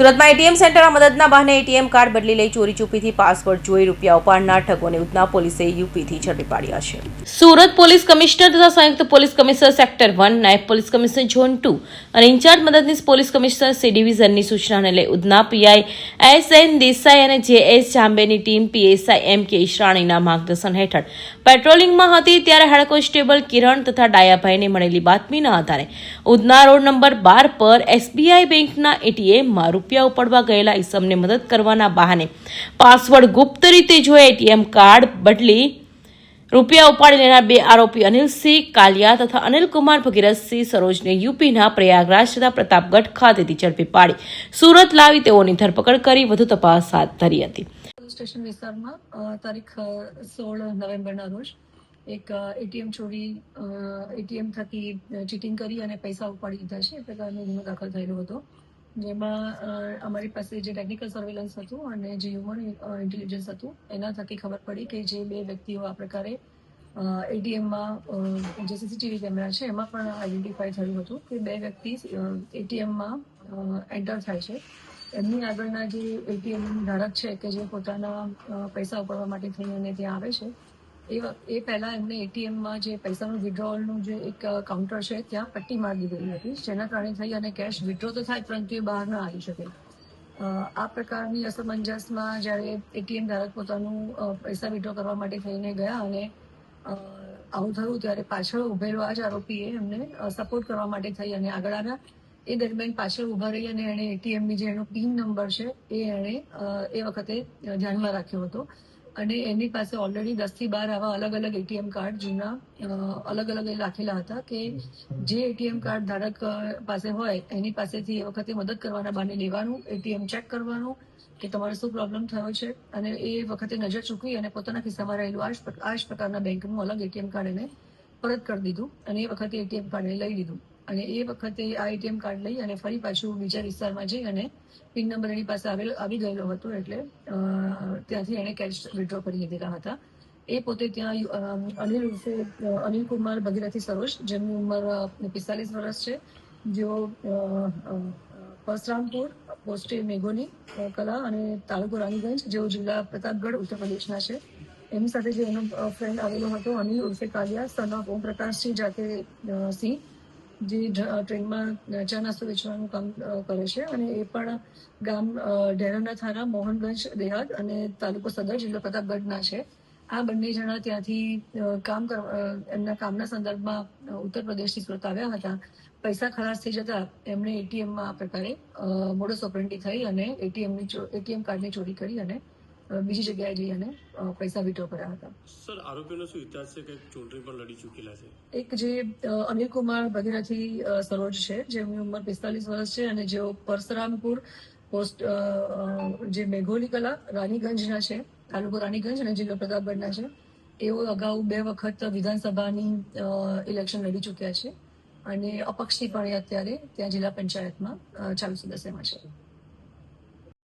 સુરતમાં એટીએમ સેન્ટરમાં મદદના બહાને એટીએમ કાર્ડ બદલી લઈ ચોરી ચૂપીથી પાસવર્ડ જોઈ રૂપિયા ઉપાડનાર ઠગોને ઉધના પોલીસે યુપીથી ઝડપી પાડ્યા છે. સુરત પોલીસ કમિશનર તથા સંયુક્ત પોલીસ કમિશનર સેક્ટર વન, નાયબ પોલીસ કમિશનર ઝોન ટુ અને ઇન્ચાર્જ મદદનીશ પોલીસ કમિશનર સી ડિવિઝનની સૂચનાને લઈ Udhna PI S N Desai અને જે એસ જાંબેની ટીમ પીએસઆઈ એમ કે ઈશરાણીના માર્ગદર્શન હેઠળ પેટ્રોલિંગમાં હતી ત્યારે હેડ કોન્સ્ટેબલ કિરણ તથા ડાયાભાઈને મળેલી બાતમીના આધારે ઉધના રોડ નંબર બાર પર એસબીઆઈ બેંકના એટીએમમાં રૂપિયા ઉપાડવા ગયેલા ઈસમને મદદ કરવાના બહાને. પાસવર્ડ ગુપ્ત રીતે જોઈ એટીએમ કાર્ડ બદલી રૂપિયા ઉપાડી લેનાર બે આરોપી અનિલસિંહ કાલિયા તથા અનિલકુમાર ભગીરથસિંહ સરોજને યુપીના પ્રયાગરાજ તથા પ્રતાપગઢ ખાતેથી ઝડપી પાડી. સુરત લાવી તેઓની ધરપકડ કરી, વધુ તપાસ હાથ ધરી હતી. સ્ટેશન વિસ્તારમાં તારીખ સોળ નવેમ્બરના રોજ એક એટીએમ ચોરી એટીએમ થકી ચીટિંગ કરી અને પૈસા ઉપાડી લીધા છે. એ પ્રકારનો ગુનો દાખલ થયેલો હતો. જેમાં અમારી પાસે જે ટેકનિકલ સર્વેલન્સ હતું અને જે હ્યુમન ઇન્ટેલિજન્સ હતું, એના થકી ખબર પડી કે જે બે વ્યક્તિઓ આ પ્રકારે એટીએમમાં જે સીસીટીવી કેમેરા છે, એમાં પણ આઈડેન્ટિફાઈ થયું હતું કે બે વ્યક્તિ એટીએમમાં એન્ટર થાય છે. એમની આગળના જે એટીએમ ધારક છે કે જે પોતાના પૈસા ઉપાડવા માટે થઈને ત્યાં આવે છે એ એ પહેલા એમને એટીએમમાં જે પૈસાનું વિડ્રોવલનું જે એક કાઉન્ટર છે, ત્યાં પટ્ટી મારી દીધેલી હતી. જેના કારણે થઈ અને કેશ વિડ્રો તો થાય પરંતુ એ બહાર ન આવી શકે. આ પ્રકારની અસમંજસમાં જ્યારે એટીએમ ધારક પોતાનું પૈસા વિડ્રો કરવા માટે થઈને ગયા અને આવું થયું ત્યારે પાછળ ઉભેલો આ જ આરોપીએ એમને સપોર્ટ કરવા માટે થઈ અને આગળ આવ્યા. એ દરમિયાન પાછળ ઊભા રહી અને એણે એટીએમની જે એનો પિન નંબર છે, એ એણે એ વખતે ધ્યાનમાં રાખ્યો હતો. અને એની પાસે ઓલરેડી દસથી બાર આવા અલગ અલગ એટીએમ કાર્ડ જૂના અલગ અલગ એ રાખેલા હતા કે જે એટીએમ કાર્ડ ધારક પાસે હોય, એની પાસેથી એ વખતે મદદ કરવાના બહાને લેવાનું એટીએમ ચેક કરવાનું કે તમારે શું પ્રોબ્લેમ થયો છે. અને એ વખતે નજર ચૂકવી અને પોતાના ખિસ્સામાં રહેલું આ જ પ્રકારના બેંકનું અલગ એટીએમ કાર્ડ એને પરત કરી દીધું અને એ વખતે એટીએમ કાર્ડ લઈ લીધું. અને એ વખતે આ એટીએમ કાર્ડ લઈ અને ફરી પાછું બીજા વિસ્તારમાં જઈ અને પિન નંબર એની પાસે આવેલો આવી ગયેલો હતો એટલે ત્યાંથી એણે કેશ વિડ્રો કરી લીધેલા હતા. એ પોતે ત્યાં અનિલ ઉર્ફે અનિલ કુમાર ભગીરથી સરોજ જેમની ઉંમર પિસ્તાલીસ વર્ષ છે જેઓ અ, પોસ્ટે મેઘોની કલા અને તાલુકો રાણીગંજ જેઓ જિલ્લા પ્રતાપગઢ ઉત્તર પ્રદેશના છે. એમની સાથે જે એનો ફ્રેન્ડ આવેલો હતો અનિલ ઉર્ફે કાલિયા સન ઓફ ઓમપ્રકાશસિંહ જાતે સિંહ જે ટ્રેનમાં ચા નાસ્તો વેચવાનું કામ કરે છે અને એ પણ ગામ ડેરાના થારા, મોહનગંજ, દેહાત અને તાલુકો સદર જિલ્લો પ્રતાપગઢના છે. આ બંને જણા ત્યાંથી કામ એમના કામના સંદર્ભમાં ઉત્તર પ્રદેશથી સુરત આવ્યા હતા. પૈસા ખલાસ થઈ જતા એમણે એટીએમમાં આ પ્રકારે મોડસ ઓપરેન્ટી થઈ અને એટીએમની એટીએમ કાર્ડની ચોરી કરી અને બીજી જગ્યાએ જઈ અને પૈસા વિડ્રો કર્યા હતા. સર આરોપીનો શું ઇતિહાસ છે કે ચૂંટણી પણ લડી ચૂકેલા છે? એક જે અનિલ કુમાર ભગીરથી સરોજ છે જેમની ઉંમર પિસ્તાલીસ વર્ષ છે અને જેઓ પરશુરામપુર પોસ્ટ જે મેઘોલી કલા રાનીગંજના છે તાલુકો રાનીગંજ અને જિલ્લો પ્રતાપગઢના છે એઓ અગાઉ બે વખત વિધાનસભાની ઇલેક્શન લડી ચૂક્યા છે અને અપક્ષથી પણ એ અત્યારે ત્યાં જિલ્લા પંચાયતમાં ચાલુ સદસ્યમાં છે.